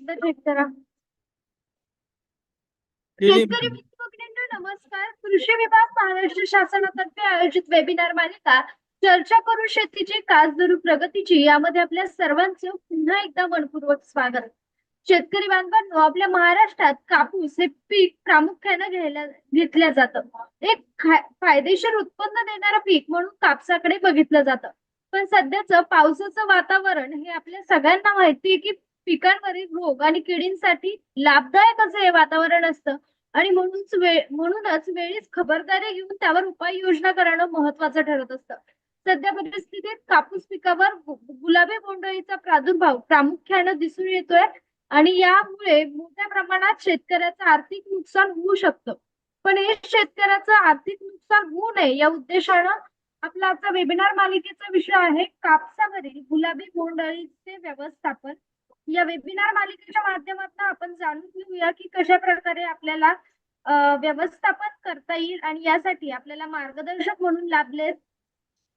एकदा चेक करा. शेतकरी नमस्कार. कृषी विभाग महाराष्ट्र शासनातर्फे आयोजित वेबिनार मालिका चर्चा करू शेतीची कास धरू प्रगतीची यामध्ये आपल्या सर्वांचं पुन्हा एकदा मनपूर्वक स्वागत. शेतकरी बांधवांनो आपल्या महाराष्ट्रात कापूस हे पीक प्रामुख्याने घ्यायला घेतलं जातं. एक फायदेशीर उत्पन्न देणारं पीक म्हणून कापसाकडे बघितलं जातं. पण सध्याचं पावसाचं वातावरण हे आपल्या सगळ्यांना माहिती आहे की पिकांवरील रोग आणि किडींसाठी लाभदायक असं हे वातावरण असतं. आणि म्हणूनच वेळ म्हणूनच वेळीच खबरदारी घेऊन त्यावर उपाययोजना करणं महत्वाचं ठरत असतं. सध्या परिस्थितीत कापूस पिकावर गुलाबी बोंडळीचा प्रादुर्भाव प्रामुख्यानं दिसून येतोय आणि यामुळे मोठ्या प्रमाणात शेतकऱ्याचं आर्थिक नुकसान होऊ शकतं. पण हे शेतकऱ्याचं आर्थिक नुकसान होऊ नये या उद्देशानं आपला आजचा वेबिनार मालिकेचा विषय आहे कापसावरील गुलाबी बोंडअळीचे व्यवस्थापन या वेबिनार मालिकेच्या माध्यमातून आपण जाणून घेऊया की कशा प्रकारे आपल्याला व्यवस्थापन करता येईल आणि यासाठी आपल्याला मार्गदर्शक म्हणून लाभले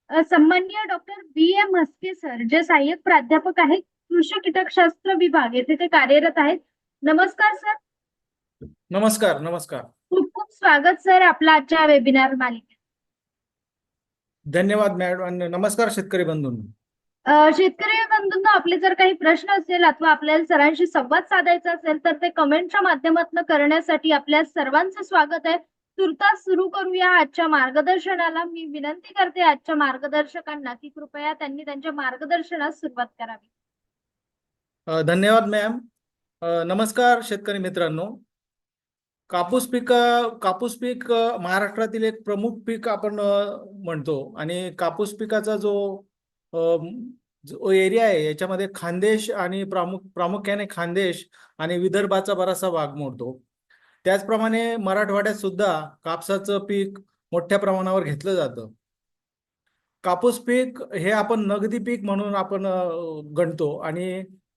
अ, सन्माननीय doctor B M Mhaske sir जे सहाय्यक प्राध्यापक आहेत कृषी कीटकशास्त्र विभाग येथे ते कार्यरत आहेत. नमस्कार सर नमस्कार नमस्कार. खूप खूप स्वागत सर आपला आजच्या वेबिनार मालिकेत. धन्यवाद मॅडम नमस्कार शेतकरी बंधूंनो. शेतकरी बंधूंना आपले जर काही प्रश्न असेल अथवा आपल्याला सरांशी संवाद साधायचा असेल तर ते कमेंटच्या माध्यमातून करण्यासाठी आपल्या सर्वांचं स्वागत आहे. तुर्तास सुरू करूया आजच्या मार्गदर्शनाला. मी विनंती करते आजच्या मार्गदर्शकांना की कृपया त्यांनी त्यांच्या मार्गदर्शनास सुरुवात करावी. धन्यवाद मॅम नमस्कार शेतकरी मित्रांनो. कापूस पीक कापूस पीक महाराष्ट्रातील एक प्रमुख पीक आपण म्हणतो. आणि कापूस पिकाचा जो जो एरिया आहे याच्यामध्ये खानदेश आणि प्रामुख प्रामुख्याने खानदेश आणि विदर्भाचा बराचसा भाग मोडतो. त्याचप्रमाणे मराठवाड्यात सुद्धा कापसाचं पीक मोठ्या प्रमाणावर घेतलं जातं. कापूस पीक हे आपण नगदी पीक म्हणून आपण गणतो आणि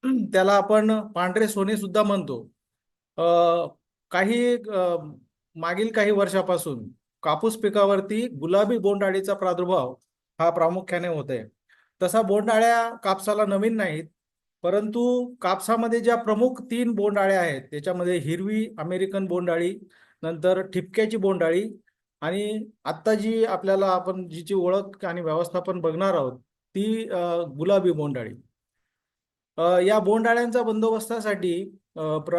त्याला आपण पांढरे सोने सुद्धा म्हणतो. काही मागील काही वर्षापासून कापूस पिकावरती गुलाबी बोंडाळीचा प्रादुर्भाव हा प्रामुख्याने होत आहे तसा बोंडाळ्या कापसाला नवीन नाहीत. परंतु कापसामध्ये ज्या प्रमुख तीन बोंडाळ्या आहेत त्याच्यामध्ये हिरवी अमेरिकन बोंडाळी नंतर ठिपक्याची बोंडाळी आणि आत्ता जी आपल्याला आपण जिची ओळख आणि व्यवस्थापन बघणार आहोत ती गुलाबी बोंडाळी. या बोंडाळ्यांचा बंदोबस्तासाठी प्र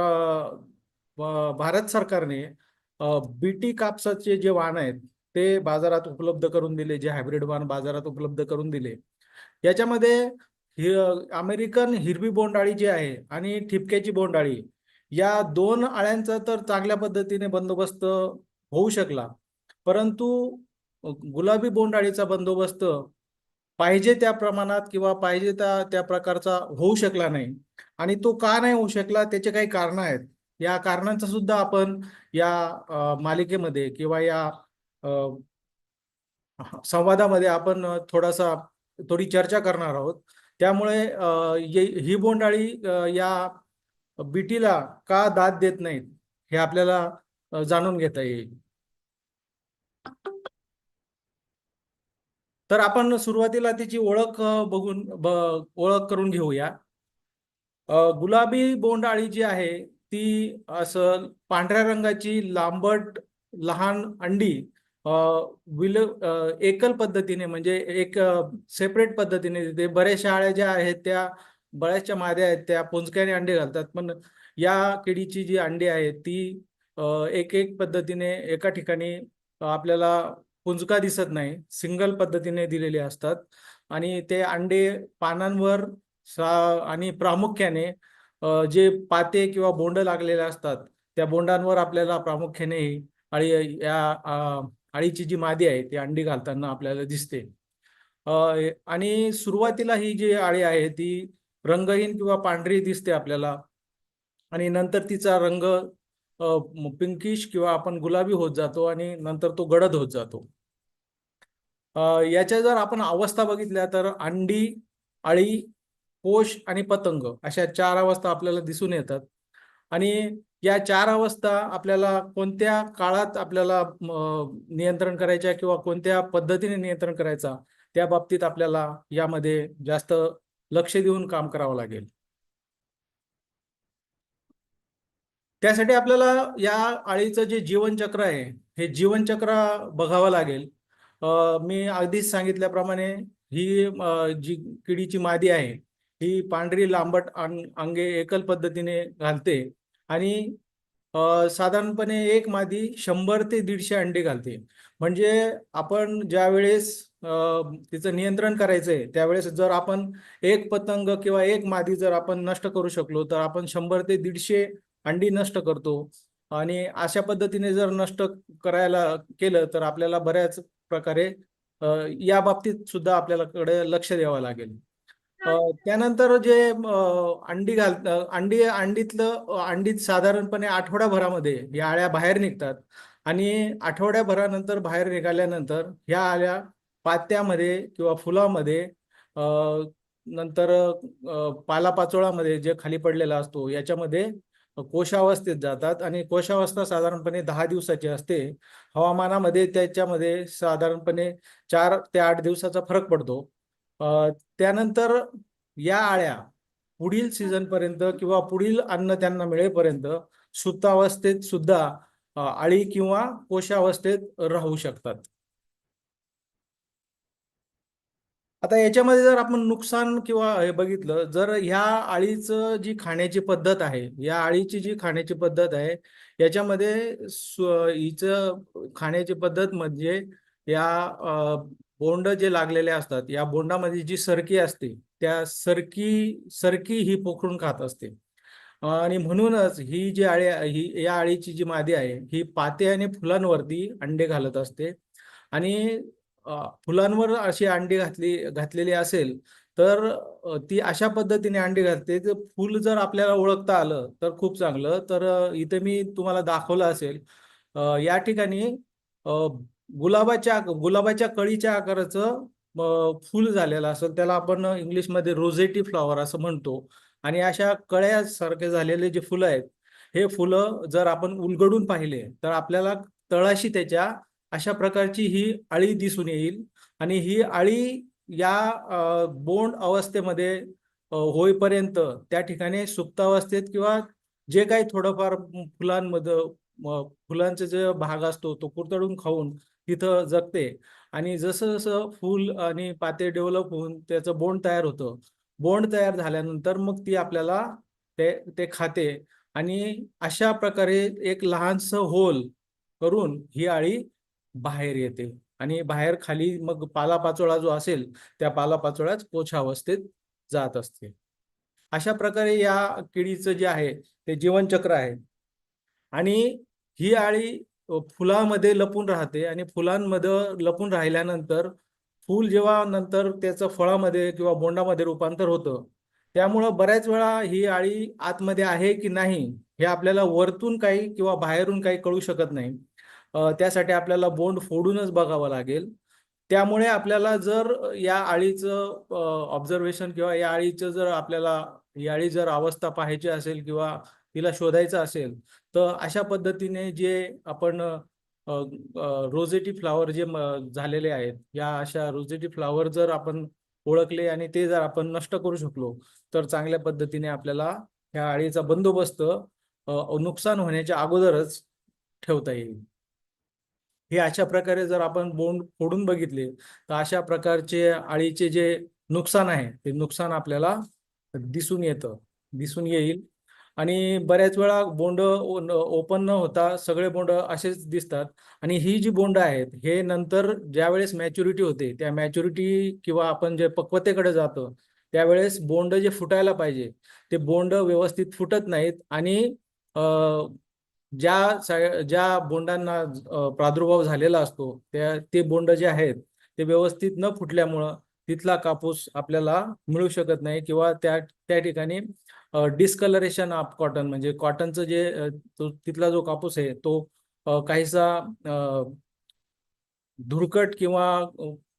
भारत सरकारने बीटी कापसाचे जे वाण आहेत ते बाजारात उपलब्ध करून दिले जे हायब्रिड वाण बाजारात उपलब्ध करून दिले. याच्यामध्ये हि अमेरिकन हिरवी बोंडाळी जी आहे आणि ठिपक्याची बोंडअळी या दोन अळ्यांचा तर चांगल्या पद्धतीने बंदोबस्त होऊ शकला. परंतु गुलाबी बोंडाळीचा बंदोबस्त पाहिजे त्या प्रमाणात किंवा पाहिजे त्या त्या प्रकारचा होऊ शकला नाही. आणि तो का नाही होऊ शकला त्याचे काही कारणं आहेत. या कारणांचा सुद्धा आपण या मालिकेमध्ये किंवा या संवादामध्ये आपण थोडासा थोडी चर्चा करणार आहोत. त्यामुळे ही बोंडाळी या बीटीला का दाद देत नाहीत हे आपल्याला जाणून घेता येईल. तर आपण सुरुवातीला तिची ओळख बघून ओळख करून घेऊया. गुलाबी बोंडाळी जी आहे ती असं पांढऱ्या रंगाची लांबट लहान अंडी विल एकल पद्धतीने म्हणजे एक सेपरेट पद्धतीने देते बऱ्याचशा अळ्या ज्या आहेत त्या बऱ्याचशा माद्या आहेत त्या पुंजक्याने अंडे घालतात. पण या किडीची जी अंडी आहेत ती एक एक पद्धतीने एका ठिकाणी आपल्याला पुंजका दिसत नाही. सिंगल पद्धतीने दिलेले असतात. आणि ते अंडे पानांवर सा आणि प्रामुख्याने जे पाते किंवा बोंड लागलेले असतात त्या बोंडांवर आपल्याला प्रामुख्याने अळी या अळीची जी मादी आहे ती अंडी घालताना आपल्याला दिसते. आणि सुरुवातीला ही जी अळी आहे ती रंगहीन किंवा पांढरी दिसते आपल्याला. आणि नंतर तिचा रंग पिंकिश किंवा आपण गुलाबी होत जातो आणि नंतर तो गडद होत जातो. याच्या जर आपण अवस्था बघितल्या तर अंडी अळी कोश आणि पतंग अशा चार अवस्था आपल्याला दिसून येतात. आणि या चार अवस्था आपल्याला कोणत्या काळात आपल्याला नियंत्रण करायच्या किंवा कोणत्या पद्धतीने नियंत्रण करायचा त्या बाबतीत आपल्याला यामध्ये जास्त लक्ष देऊन काम करावं लागेल. त्यासाठी आपल्याला या आळीचं जे जीवनचक्र आहे हे जीवनचक्र बघावं लागेल. मी अगदीच सांगितल्याप्रमाणे ही जी किडीची मादी आहे ही पांढरी लांबट अंगे एकल पद्धतीने घालते. आणि साधारणपणे एक मादी शंभर ते दीडशे अंडे घालते. म्हणजे आपण ज्या वेळेस तिचं नियंत्रण करायचंय त्यावेळेस जर आपण एक पतंग किंवा एक मादी जर आपण नष्ट करू शकलो तर आपण शंभर ते दीडशे अंडी नष्ट करतो. आणि अशा पद्धतीने जर नष्ट करायला केलं तर आपल्याला बऱ्याच प्रकारे या बाबतीत सुद्धा आपल्याकडे लक्ष द्यावं लागेल. अ, त्यानंतर जे अ, अंडी घाल अ, अंडी अंडीतलं अंडीत साधारणपणे आठवड्याभरामध्ये या अळ्या बाहेर निघतात आणि आठवड्याभरानंतर बाहेर निघाल्यानंतर ह्या आळ्या पात्यामध्ये किंवा फुलामध्ये अ, नंतर अ, पालापाचोळामध्ये जे खाली पडलेला असतो याच्यामध्ये कोशावस्थेत जातात आणि कोशावस्था साधारणपणे दहा दिवसाची असते. हवामानामध्ये त्याच्यामध्ये साधारणपणे चार ते आठ दिवसाचा फरक पडतो. त्यानंतर या आळ्या पुढील सीझन पर्यंत किंवा पुढील अन्न त्यांना मिळेपर्यंत सुप्तावस्थेत सुद्धा आळी किंवा कोशावस्थेत राहू शकतात. आता याच्यामध्ये जर आपण नुकसान किंवा हे बघितलं जर ह्या आळीचं जी खाण्याची पद्धत आहे या आळीची जी खाण्याची पद्धत आहे याच्यामध्ये हिचं खाण्याची पद्धत म्हणजे या बोंड जे लागलेले असतात या बोंडामध्ये जी सरकी असते त्या सरकी सरकी ही पोखरून खात असते. आणि म्हणूनच ही जी आळी ही या आळीची जी मादी आहे ही पाते आणि फुलांवरती अंडे घालत असते. आणि फुलांवर अशी अंडी घातली घातलेली असेल तर ती अशा पद्धतीने अंडी घालते तर फुल जर आपल्याला ओळखता आलं तर खूप चांगलं. तर इथे मी तुम्हाला दाखवलं असेल या ठिकाणी गुलाबाच्या गुलाबाच्या कळीच्या आकाराचं फुल झालेलं असेल त्याला आपण इंग्लिशमध्ये रोझेटी फ्लॉवर असं म्हणतो. आणि अशा कळ्यासारखे झालेले जे फुलं आहेत हे फुलं जर आपण उलगडून पाहिले तर आपल्याला तळाशी त्याच्या अशा प्रकारची ही अळी दिसून येईल. आणि ही आळी या बोंड अवस्थेमध्ये होईपर्यंत त्या ठिकाणी सुप्तावस्थेत किंवा जे काही थोडंफार फुलांमध्ये फुलांचे फुलांचा जे भाग असतो तो कुरतडून खाऊन तिथं जगते. आणि जसं जसं फूल आणि पाते डेव्हलप होऊन त्याचं बोंड तयार होतं. बोंड तयार झाल्यानंतर मग ती आपल्याला ते ते खाते. आणि अशा प्रकारे एक लहानसं होल करून ही आळी बाहेर येते. आणि बाहेर खाली मग पालापाचोळा जो असेल त्या पालापाचोळ्याच पोछावस्थेत जात असते. अशा प्रकारे या किडीचं जे आहे ते जीवनचक्र आहे. आणि ही आळी फुलामध्ये लपून राहते आणि फुलांमध्ये लपून राहिल्यानंतर फूल जेव्हा नंतर त्याचं फळामध्ये किंवा बोंडामध्ये रूपांतर होतं त्यामुळं बऱ्याच वेळा ही आळी आतमध्ये आहे की नाही हे आपल्याला वरतून काही किंवा बाहेरून काही कळू शकत नाही. त्यासाठी आपल्याला बोंड फोडूनच बघावं लागेल. त्यामुळे आपल्याला जर या आळीचं ऑब्झर्वेशन किंवा या आळीचं जर आपल्याला ही आळी जर अवस्था पाहायची असेल किंवा तिला शोधायचं असेल तर अशा पद्धतीने जे आपण रोजेटी फ्लावर जे झालेले आहेत या अशा रोजेटी फ्लावर जर आपण ओळखले आणि ते जर आपण नष्ट करू शकलो तर चांगल्या पद्धतीने आपल्याला ह्या आळीचा बंदोबस्त नुकसान होण्याच्या अगोदरच ठेवता येईल. हे अशा प्रकारे जर आपण बोंड फोडून बघितले तर अशा प्रकारचे आळीचे जे नुकसान आहे ते नुकसान आपल्याला दिसून येतं दिसून येईल. आणि बऱ्याच वेळा बोंड ओपन न होता सगळे बोंड असेच दिसतात. आणि ही जी बोंड आहेत हे नंतर ज्या वेळेस मॅच्युरिटी होते त्या मॅच्युरिटी किंवा आपण जे पक्वतेकडे जातो त्यावेळेस बोंड जे फुटायला पाहिजे ते बोंड व्यवस्थित फुटत नाहीत. आणि ज्या ज्या बोंडांना प्रादुर्भाव झालेला असतो त्या ते बोंड जे आहेत ते व्यवस्थित न फुटल्यामुळं तिथला कापूस आपल्याला मिळू शकत नाही किंवा त्या त्या ठिकाणी डिस्कलरेशन ऑफ कॉटन म्हणजे कॉटनचं जे तिथला जो कापूस आहे तो काहीसा धुरकट किंवा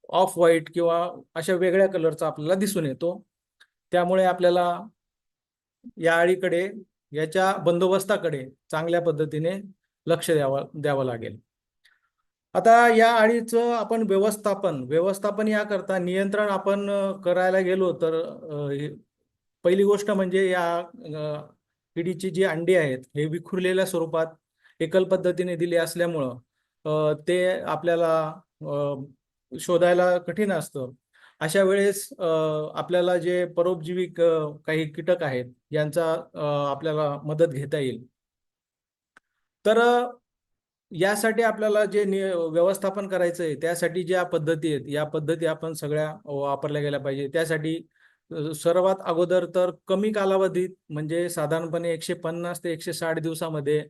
ऑफ व्हाईट किंवा अशा वेगळ्या कलरचा आपल्याला दिसून येतो. त्यामुळे आपल्याला या आळीकडे याच्या बंदोबस्ताकडे चांगल्या पद्धतीने लक्ष द्यावं द्यावं लागेल. आता या आळीचं आपण व्यवस्थापन व्यवस्थापन याकरता नियंत्रण आपण करायला गेलो तर पहिली गोष्ट म्हणजे या किडीची जी अंडी आहेत हे विखुरलेल्या स्वरूपात एकल पद्धतीने दिली असल्यामुळं ते आपल्याला शोधायला कठीण असतं. अशा वेळेस आपल्याला जे परोपजीवी काही कीटक आहेत यांचा आपल्याला मदत घेता येईल. तर यासाठी आपल्याला जे नि- व्यवस्थापन करायचं आहे त्यासाठी ज्या पद्धती आहेत या पद्धती आपण सगळ्या वापरल्या गेल्या पाहिजे. त्यासाठी सर्वात अगोदर तर कमी कालावधीत म्हणजे साधारणपणे एकशे पन्नास ते एकशे साठ दिवसामध्ये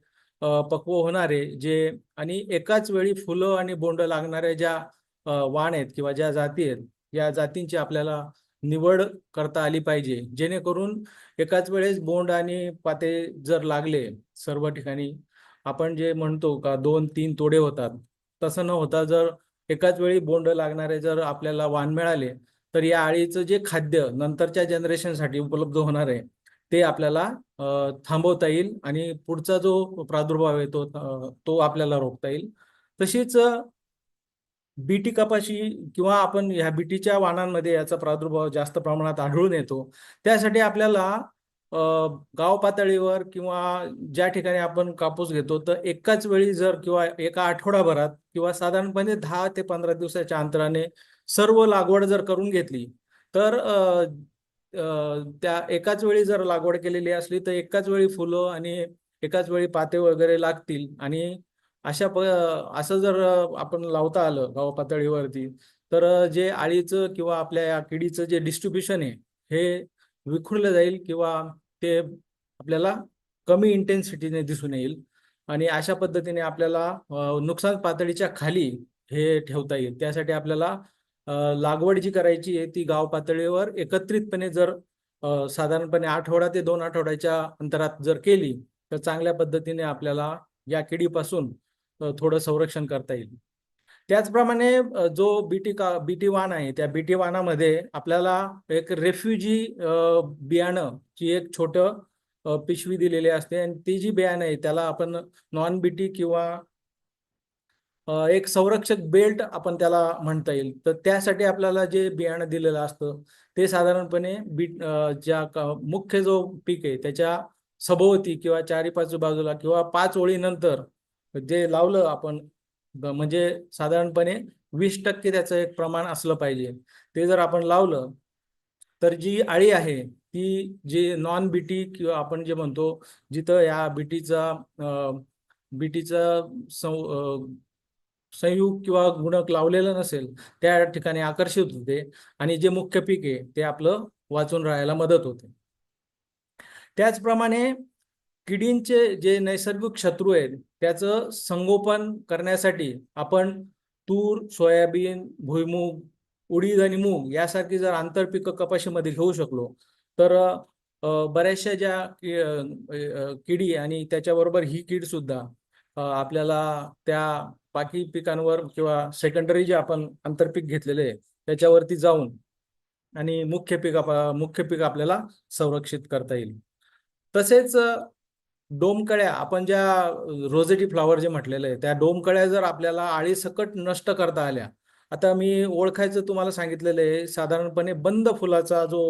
पक्व होणारे जे आणि एकाच वेळी फुलं आणि बोंड लागणाऱ्या ज्या वाण आहेत किंवा ज्या जाती आहेत या जातींची आपल्याला निवड करता आली पाहिजे. जेणेकरून एकाच वेळेस बोंड आणि पाते जर लागले सर्व ठिकाणी आपण जे म्हणतो का दोन तीन तोडे होतात तसं न होता जर एकाच वेळी बोंड लागणारे जर आपल्याला वाण मिळाले तर या आळीचं जे खाद्य नंतरच्या जनरेशनसाठी उपलब्ध होणार आहे ते आपल्याला थांबवता येईल आणि पुढचा जो प्रादुर्भाव आहे तो आपल्याला रोखता येईल. तशीच बीटी कपाशी किंवा आपण ह्या बीटीच्या वाणांमध्ये याचा प्रादुर्भाव जास्त प्रमाणात आढळून येतो त्यासाठी आपल्याला गाव पातळीवर किंवा ज्या ठिकाणी आपण कापूस घेतो तर एकाच वेळी जर किंवा एका आठवडाभरात किंवा साधारणपणे दहा ते पंधरा दिवसाच्या अंतराने सर्व लागवड जर करून घेतली तर त्या एकाच वेळी जर लागवड केलेली असली तर एकाच वेळी फुलं आणि एकाच वेळी पाते वगैरे लागतील. आणि अशा प असं जर आपण लावता आलं गाव पातळीवरती तर जे आळीचं किंवा आपल्या या किडीचं जे डिस्ट्रीब्युशन आहे हे विखुरलं जाईल किंवा ते आपल्याला कमी इंटेन्सिटीने दिसून येईल. आणि अशा पद्धतीने आपल्याला नुकसान पातळीच्या खाली हे ठेवता येईल. त्यासाठी आपल्याला लागवड जी करायची आहे ती गाव पातळीवर एकत्रितपणे जर साधारणपणे आठवडा ते दोन आठवड्याच्या अंतरात जर केली तर चांगल्या पद्धतीने आपल्याला या किडीपासून थोडं संरक्षण करता येईल. त्याचप्रमाणे जो बीटी का बीटी वाण आहे त्या बीटी वाणामध्ये आपल्याला एक रेफ्युजी बियाणं ची एक छोटं पिशवी दिलेली असते. आणि ती जी बियाणं आहे त्याला आपण नॉन बीटी किंवा एक संरक्षक बेल्ट आपण त्याला म्हणता येईल. तर त्यासाठी आपल्याला जे बियाणं दिलेलं असतं ते साधारणपणे बीट ज्या मुख्य जो पीक आहे त्याच्या सभोवती किंवा चारी पाच बाजूला किंवा पाच ओळीनंतर जे लावलं आपण म्हणजे साधारणपणे वीस टक्के त्याचं एक प्रमाण असलं पाहिजे. ते जर आपण लावलं तर जी आळी आहे ती जी नॉन बीटी किंवा आपण जे म्हणतो जिथं या बीटीचा बीटीचा संयुग किंवा गुणक लावलेलं नसेल त्या ठिकाणी आकर्षित होते. आणि जे मुख्य पीक आहे ते आपलं वाचून राहायला मदत होते. त्याचप्रमाणे किडींचे जे नैसर्गिक शत्रू आहेत त्याचं संगोपन करण्यासाठी आपण तूर सोयाबीन भुईमूग उडीद आणि मूग यासारखी जर आंतरपिकं कपाशीमध्ये घेऊ शकलो तर बऱ्याचशा ज्या किडी आणि त्याच्याबरोबर ही कीड सुद्धा आपल्याला त्या बाकी पिकांवर किंवा सेकंडरी जे आपण आंतरपीक घेतलेले आहे त्याच्यावरती जाऊन आणि मुख्य पीक मुख्य पीक आपल्याला संरक्षित करता येईल. तसेच डोमकळ्या आपण ज्या रोजेटी फ्लॉवर जे म्हटलेलं आहे त्या डोमकळ्या जर आपल्याला आळीसकट नष्ट करता आल्या आता मी ओळखायचं तुम्हाला सांगितलेलं आहे साधारणपणे बंद फुलाचा जो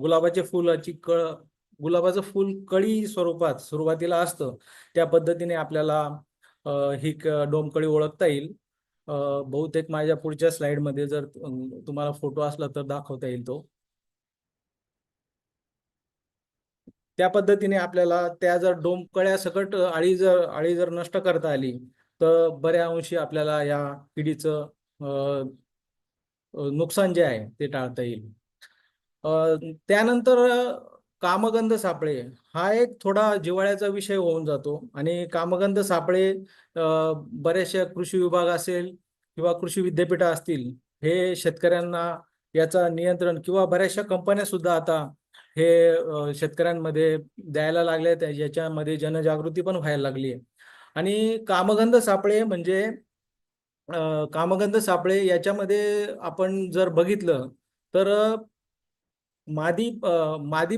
गुलाबाच्या फुलाची कळ गुलाबाचं फुल कळी स्वरूपात सुरुवातीला असतं त्या पद्धतीने आपल्याला ही डोमकळी ओळखता येईल. बहुतेक माझ्या पुढच्या स्लाइडमध्ये जर तुम्हाला फोटो असला तर दाखवता येईल तो. त्या पद्धतीने आपल्याला त्या जर डोमकळ्या सकट आळी जर आळी जर नष्ट करता आली तर बऱ्या अंशी आपल्याला या किडीचं नुकसान जे आहे ते टाळता येईल. त्यानंतर कामगंध सापळे हा एक थोडा जिव्हाळ्याचा विषय होऊन जातो. आणि कामगंध सापळे बऱ्याचशा कृषी विभाग असेल किंवा कृषी विद्यापीठ असतील हे शेतकऱ्यांना याचा नियंत्रण किंवा बऱ्याचशा कंपन्या सुद्धा आता हे शेतकऱ्यांमध्ये द्यायला लागले आहेत. याच्यामध्ये जनजागृती पण व्हायला लागली आहे. आणि कामगंध सापळे म्हणजे कामगंध सापळे याच्यामध्ये आपण जर बघितलं तर मादी मादी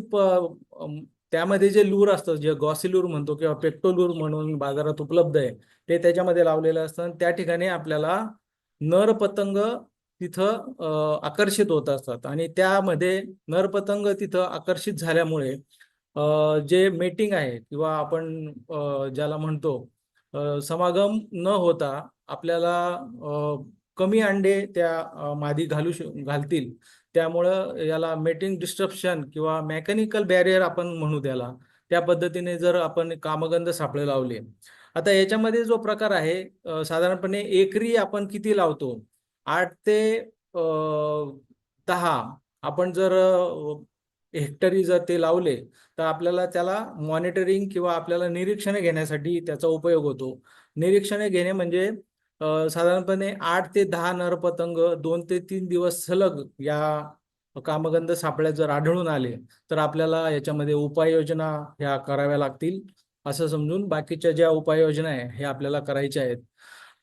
त्यामध्ये जे लूर असतं जे गॉसिलूर म्हणतो किंवा पेक्टोलूर म्हणून बाजारात उपलब्ध आहे ते त्याच्यामध्ये लावलेलं असतं आणि त्या ठिकाणी आपल्याला नर पतंग तिथं आकर्षित होत असतात. आणि त्यामध्ये नर पतंग तिथं आकर्षित झाल्यामुळे जे मेटिंग आहे किंवा आपण ज्याला म्हणतो समागम न होता आपल्याला कमी अंडे त्या मादी घालू घालतील. त्यामुळं याला मेटिंग डिस्ट्रप्शन किंवा मेकॅनिकल बॅरियर आपण म्हणू त्याला त्या पद्धतीने जर आपण कामगंध सापळे लावले. आता याच्यामध्ये जो प्रकार आहे साधारणपणे एकरी आपण किती लावतो? आठ ते दहा. आपण जर हेक्टरी जर ते लावले तर आपल्याला त्याला मॉनिटरिंग किंवा आपल्याला निरीक्षणे घेण्यासाठी त्याचा उपयोग होतो. निरीक्षणे घेणे म्हणजे साधारणपणे आठ ते दहा नर पतंग दोन ते तीन दिवस सलग या कामगंध सापळ्यात जर आढळून आले तर आपल्याला याच्यामध्ये उपाययोजना ह्या कराव्या लागतील असं समजून बाकीच्या ज्या उपाययोजना आहे हे आपल्याला करायच्या आहेत.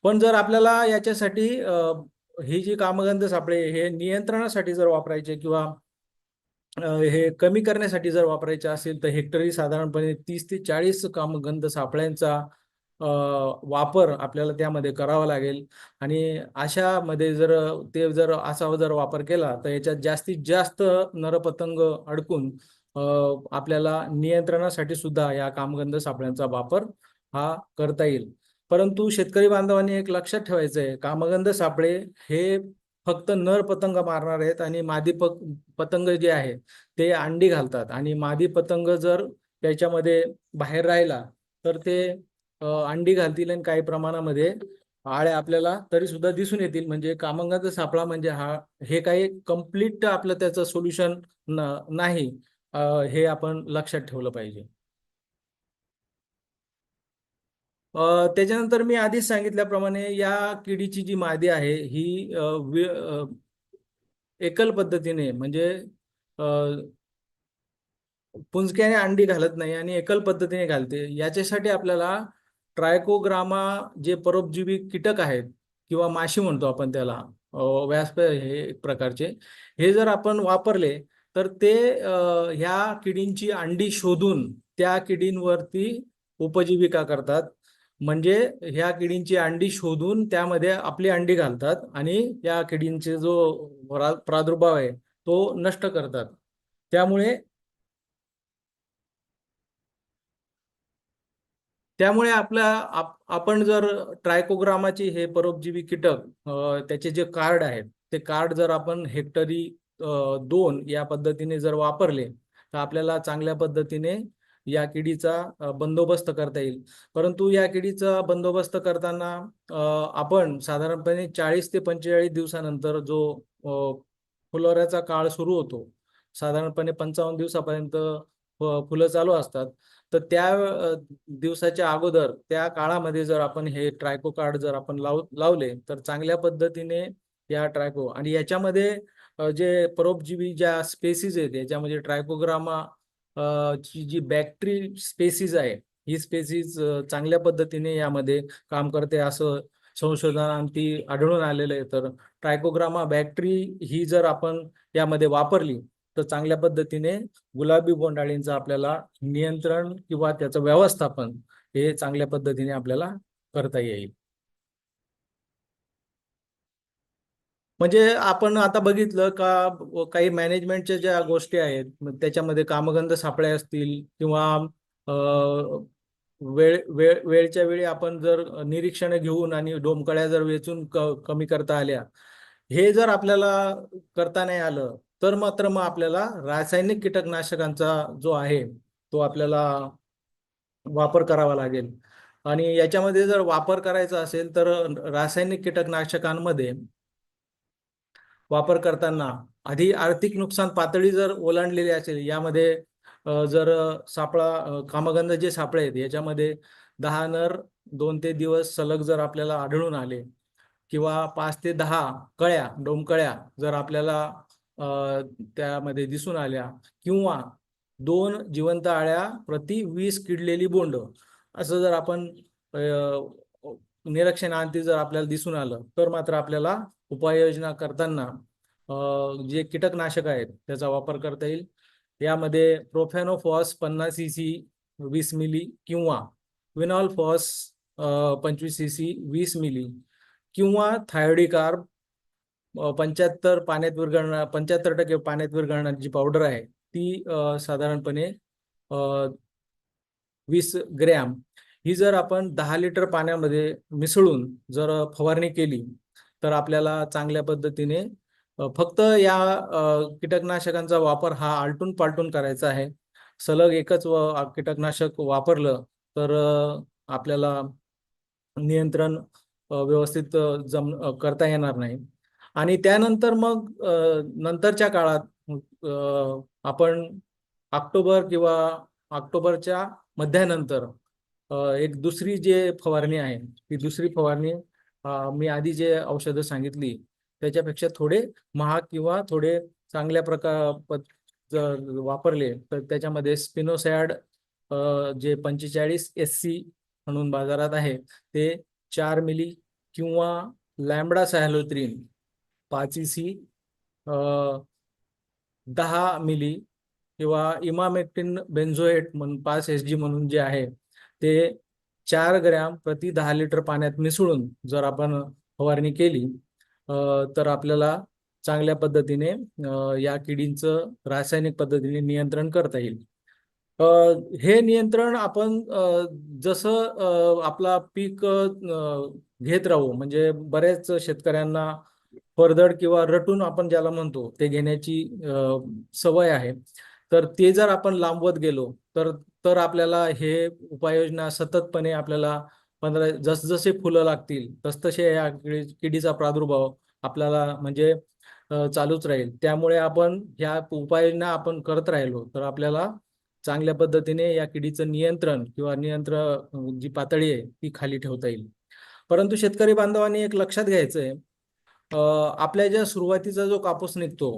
पण जर आपल्याला याच्यासाठी ही जी कामगंध सापळे हे नियंत्रणासाठी जर वापरायचे किंवा हे कमी करण्यासाठी जर वापरायचे असेल तर हेक्टरी साधारणपणे तीस ते चाळीस कामगंध सापळ्यांचा वापर आपल्याला त्यामध्ये करावा लागेल. आणि अशामध्ये जर ते जर असा जर वापर केला तर याच्यात जास्तीत जास्त नरपतंग अडकून आपल्याला नियंत्रणासाठी सुद्धा या कामगंध सापळ्यांचा वापर हा करता येईल. परंतु शेतकरी बांधवांनी एक लक्षात ठेवायचं आहे कामगंध सापळे हे फक्त नर पतंग मारणार आहेत आणि मादी प पतंग जे आहे ते अंडी घालतात. आणि मादी पतंग जर त्याच्यामध्ये बाहेर राहिला तर ते अंडी घालतील आणि काही प्रमाणामध्ये आळ्या आपल्याला तरी सुद्धा दिसून येतील. म्हणजे कामंगाचा सापळा म्हणजे हा हे काही कंप्लीट आपलं त्याचं सोल्युशन नाही. हे आपण लक्षात ठेवलं पाहिजे. त्याच्यानंतर मी आधीच सांगितल्याप्रमाणे या किडीची जी मादी आहे ही एकल पद्धतीने म्हणजे पुंजक्याने अंडी घालत नाही आणि एकल पद्धतीने घालते. याच्यासाठी आपल्याला ट्रायकोग्रामा जे परोपजीवी कीटक आहेत किंवा माशी म्हणतो आपण त्याला व्यासप हे एक प्रकारचे हे जर आपण वापरले तर ते ह्या किडींची अंडी शोधून त्या किडींवरती उपजीविका करतात. म्हणजे ह्या किडींची अंडी शोधून त्यामध्ये आपली अंडी घालतात आणि या किडींचे जो प्रा- प्रादुर्भाव आहे तो नष्ट करतात. त्यामुळे त्यामुळे आपल्या आप, आपण जर ट्रायकोग्रामाचे हे परोपजीवी कीटक त्याचे जे कार्ड आहेत ते कार्ड जर आपण हेक्टरी दोन या पद्धतीने जर वापरले तर आपल्याला चांगल्या पद्धतीने या किडीचा बंदोबस्त करता येईल. परंतु या किडीचा बंदोबस्त करताना आपण साधारणपणे चाळीस ते पंचेचाळीस दिवसानंतर जो फुलोऱ्याचा काळ सुरू होतो साधारणपणे पंचावन्न दिवसापर्यंत फुलं चालू असतात. तर त्या दिवसाच्या अगोदर त्या काळामध्ये जर आपण हे ट्रायको कार्ड जर आपण लाव लावले तर चांगल्या पद्धतीने या ट्रायको आणि याच्यामध्ये जे परोपजीवी ज्या स्पेसीज आहेत याच्यामध्ये ट्रायकोग्रामा ची जी बॅक्टेरी स्पेसीज आहे ही स्पेसीज चांगल्या पद्धतीने यामध्ये काम करते असं संशोधनांती आढळून आलेलं आहे. तर ट्रायकोग्रामा बॅक्टेरी ही जर आपण यामध्ये वापरली तर चांगल्या पद्धतीने गुलाबी बोंडाळींचं आपल्याला नियंत्रण किंवा त्याचं व्यवस्थापन हे चांगल्या पद्धतीने आपल्याला करता येईल. म्हणजे आपण आता बघितलं का काही मॅनेजमेंटच्या ज्या गोष्टी आहेत त्याच्यामध्ये कामगंध सापळे असतील किंवा वेळ वेळ वेळच्या वेळी आपण जर निरीक्षण घेऊन आणि डोमकळ्या जर वेचून क कमी करता आल्या हे जर आपल्याला करता नाही आलं तर मात्र मग आपल्याला रासायनिक कीटकनाशकांचा जो आहे तो आपल्याला वापर करावा लागेल. आणि याच्यामध्ये जर वापर करायचा असेल तर रासायनिक कीटकनाशकांमध्ये वापर करताना आधी आर्थिक नुकसान पातळी जर ओलांडलेली असेल यामध्ये जर सापळा कामगंध जे सापळे आहेत याच्यामध्ये दहा नर दोन ते दिवस सलग जर आपल्याला आढळून आले किंवा पाच ते दहा कळ्या डोमकळ्या जर आपल्याला त्यामध्ये दिसून आल्या किंवा दोन जिवंत आळ्या प्रति वीस किडलेली बोंड. असं जर आपण अ, निरीक्षणांती जर आपल्याला दिसून आलं तर मात्र आपल्याला उपाययोजना करताना जे कीटकनाशक आहेत त्याचा वापर करता येईल. यामध्ये प्रोफॅनोफॉस पन्नास सी सी वीस मिली किंवा विनॉल फॉस पंचवीस सी सी वीस मिली किंवा थायोडिकार्ब पंच्याहत्तर पाण्यात विरघळणार पंच्याहत्तर टक्के पाण्यात विरघळणारी जी पावडर आहे ती साधारणपणे वीस ग्रॅम. ही जर आपण दहा लिटर पाण्यामध्ये मिसळून जर फवारणी केली तर आपल्याला चांगल्या पद्धतीने फक्त या कीटकनाशकांचा वापर हा आलटून पालटून करायचा आहे. सलग एकच व कीटकनाशक वापरलं तर आपल्याला नियंत्रण व्यवस्थित जम करता येणार नाही. आणि त्यानंतर मग नंतरच्या काळात आपण ऑक्टोबर किंवा ऑक्टोबरच्या मध्यानंतर एक दुसरी जे फवारणी आहे ती दुसरी फवारणी मी आधी जे औषधं सांगितली त्याच्यापेक्षा थोडे महाग किंवा थोडे चांगल्या प्रकार जर वापरले तर त्याच्यामध्ये स्पिनोसॅड जे पंचेचाळीस एस सी म्हणून बाजारात आहे ते चार मिली किंवा लॅम्बडा सॅलोत्रीन पाच सी दहा मिली किंवा इमामेक्टिन बेन्झोएट म्हणून पाच एस जी म्हणून जे आहे ते चार ग्रॅम प्रति दहा लिटर पाण्यात मिसळून जर आपण फवारणी केली तर आपल्याला चांगल्या पद्धतीने या किडींचं रासायनिक पद्धतीने नियंत्रण करता येईल. अ, हे नियंत्रण आपण जसं आपला पीक घेत राहू म्हणजे बऱ्याच शेतकऱ्यांना फरदड किंवा रटून आपण ज्याला म्हणतो ते घेण्याची सवय आहे. तर ते जर आपण लांबवत गेलो तर तर आपल्याला हे उपाययोजना सततपणे आपल्याला पंधरा जसजसे फुलं लागतील तसतसे या किडीचा प्रादुर्भाव आपल्याला म्हणजे चालूच राहील. त्यामुळे आपण ह्या उपाययोजना आपण करत राहिलो तर आपल्याला चांगल्या पद्धतीने या किडीचं नियंत्रण किंवा नियंत्रण जी पातळी आहे ती खाली ठेवता येईल. परंतु शेतकरी बांधवांनी एक लक्षात घ्यायचं आहे आपल्या ज्या सुरुवातीचा जो कापूस निघतो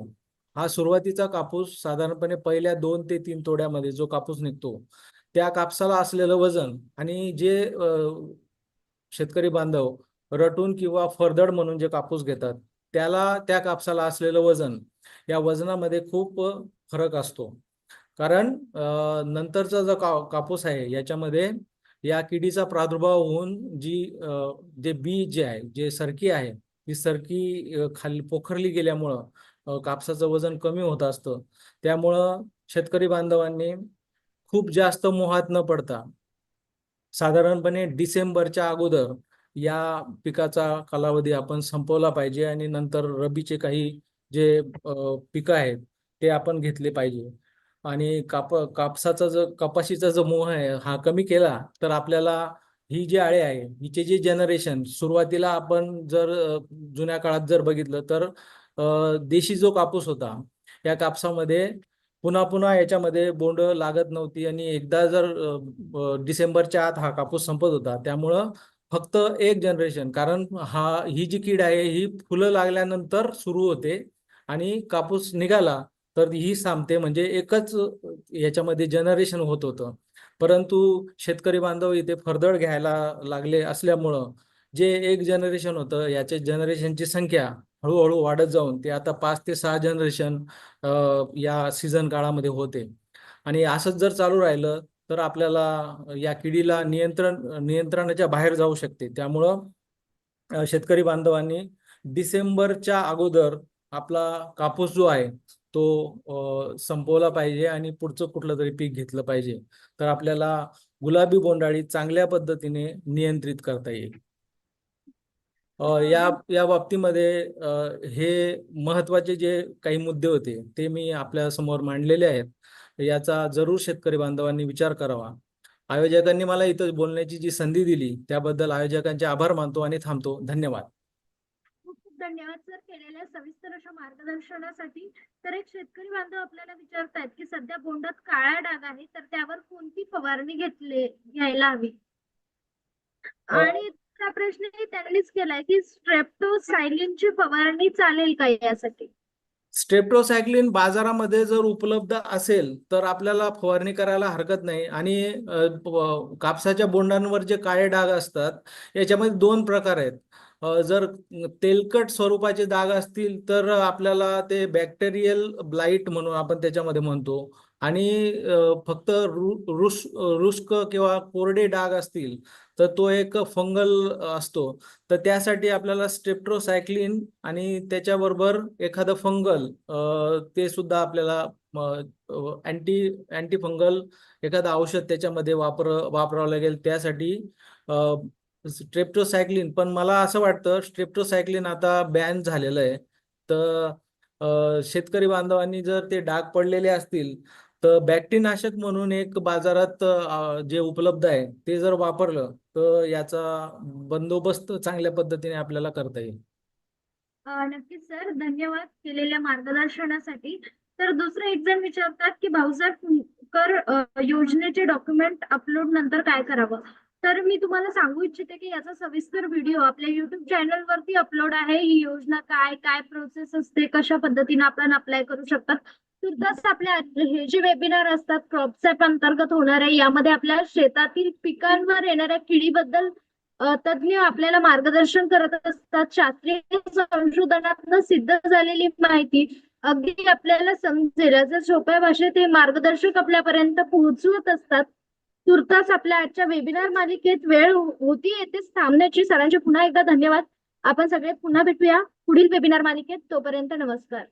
हा सुरुवातीचा कापूस साधारणपणे पहिल्या दोन ते तीन तोड्यामध्ये जो कापूस निघतो त्या कापसाला असलेलं वजन आणि जे शेतकरी बांधव रटून किंवा फरदड म्हणून जे कापूस घेतात त्याला त्या कापसाला असलेलं वजन या वजनामध्ये खूप फरक असतो. कारण नंतरचा जो का कापूस आहे याच्यामध्ये या किडीचा प्रादुर्भाव होऊन जी जे बी जे आहे जे सरकी आहे ही सरकी खाली पोखरली गेल्यामुळं कापसाचं वजन कमी होत असतं. त्यामुळं शेतकरी बांधवांनी खूप जास्त मोहात न पडता साधारणपणे डिसेंबरच्या अगोदर या पिकाचा कालावधी आपण संपवला पाहिजे आणि नंतर रबीचे काही जे पिकं आहेत ते आपण घेतले पाहिजे. आणि काप कापसाचा जो कपाशीचा जो मोह आहे हा कमी केला तर आपल्याला ही जी आळे आहे हिचे जे जनरेशन सुरुवातीला आपण जर जुन्या काळात जर बघितलं तर देशी जो कापूस होता या कापसामध्ये पुन्हा पुन्हा याच्यामध्ये बोंड लागत नव्हती आणि एकदा जर डिसेंबरच्या आत हा कापूस संपत होता त्यामुळं फक्त एक जनरेशन कारण हा ही जी कीड आहे ही फुलं लागल्यानंतर सुरू होते आणि कापूस निघाला तर ही सांबते म्हणजे एकच याच्यामध्ये जनरेशन होत होतं. परंतु शेतकरी बांधव इथे फरदळ घ्यायला लागले असल्यामुळं जे एक जनरेशन होतं याच्या जनरेशनची संख्या हळूहळू वाढत जाऊन ते आता पाच ते सहा जनरेशन या सीझन काळामध्ये होते. आणि असंच जर चालू राहिलं तर आपल्याला या किडीला नियंत्रण नियंत्रणाच्या बाहेर जाऊ शकते. त्यामुळं शेतकरी बांधवांनी डिसेंबरच्या अगोदर आपला कापूस जो आहे तो संपवला पाहिजे आणि पुढचं कुठलं तरी पीक घेतलं पाहिजे. तर आपल्याला गुलाबी बोंडाळी चांगल्या पद्धतीने नियंत्रित करता येईल. या या बाबतीमध्ये हे महत्त्वाचे जे काही मुद्दे होते ते मी आपल्यासमोर मांडलेले आहेत. याचा जरूर शेतकरी बांधवांनी विचार करावा. आयोजकांनी मला इथं बोलण्याची जी संधी दिली त्याबद्दल आयोजकांचे आभार मानतो आणि थांबतो. धन्यवाद. सर केलेल्या सविस्तर अशा मार्गदर्शनासाठी तर एक शेतकरी बांधव आपल्याला विचारतायत की सध्या बोंडात काळा डाग आहे तर त्यावर कोणती फवारणी घेतली घ्यायला हवी? आणि दुसरा प्रश्नही त्यांनीच केलाय की स्ट्रेप्टोसायलिनची फवारणी चालेल का यासाठी? स्ट्रेप्टोसायक्लिन बाजारामध्ये जर उपलब्ध असेल तर आपल्याला फवारणी करायला हरकत नाही. आणि कापसाच्या बोंडांवर जे काळे डाग असतात याच्यामध्ये दोन प्रकार आहेत. जर तेलकट स्वरूपाचे डाग असतील तर आपल्याला ते बॅक्टेरियल ब्लाइट म्हणून आपण त्याच्यामध्ये म्हणतो. आणि फक्त रु- रुस रुस्क किंवा कोरडे डाग असतील तर तो एक फंगल असतो. तर त्यासाठी आपल्याला स्ट्रेप्ट्रोसायक्लिन आणि त्याच्याबरोबर एखादं फंगल ते सुद्धा आपल्याला अँटी अँटी फंगल एखादं औषध त्याच्यामध्ये वापर वापरावं लागेल. त्यासाठी स्ट्रेप्टोसायक्लिन पण मला असं वाटतं स्ट्रेप्टोसायक्लिन आता बॅन झालेलं आहे. तर शेतकरी बांधवांनी जर ते डाग पडलेले असतील तर बॅक्टीनाशक म्हणून एक बाजारात जे उपलब्ध आहे ते जर वापरलं तर याचा बंदोबस्त चांगल्या पद्धतीने आपल्याला करता येईल. नक्कीच सर. धन्यवाद केलेल्या मार्गदर्शनासाठी. तर दुसरे एक जण विचारतात की भाऊसाहेब कर योजनेचे डॉक्युमेंट अपलोड नंतर काय करावं? तर मी तुम्हाला सांगू इच्छिते की याचा सविस्तर व्हिडिओ आपल्या युट्यूब चॅनल वरती अपलोड आहे. ही योजना काय काय प्रोसेस असते कशा पद्धतीने आपण अप्लाय करू शकतात. तुर्तास आपल्या हे जे वेबिनार असतात क्रॉपसॅप अंतर्गत होणार आहे. यामध्ये आपल्या शेतातील पिकांवर येणाऱ्या किडीबद्दल तज्ज्ञ आपल्याला मार्गदर्शन करत असतात. शास्त्रीय संशोधनातून सिद्ध झालेली माहिती अगदी आपल्याला समजेल. सोप्या भाषेत हे मार्गदर्शक आपल्यापर्यंत पोहोचवत असतात तुर्तास आपल्या आजच्या वेबिनार मालिकेत वेळ हो-, होती येथेच थांबण्याची. सरांचे पुन्हा एकदा धन्यवाद. आपण सगळे पुन्हा भेटूया पुढील वेबिनार मालिकेत. तोपर्यंत नमस्कार.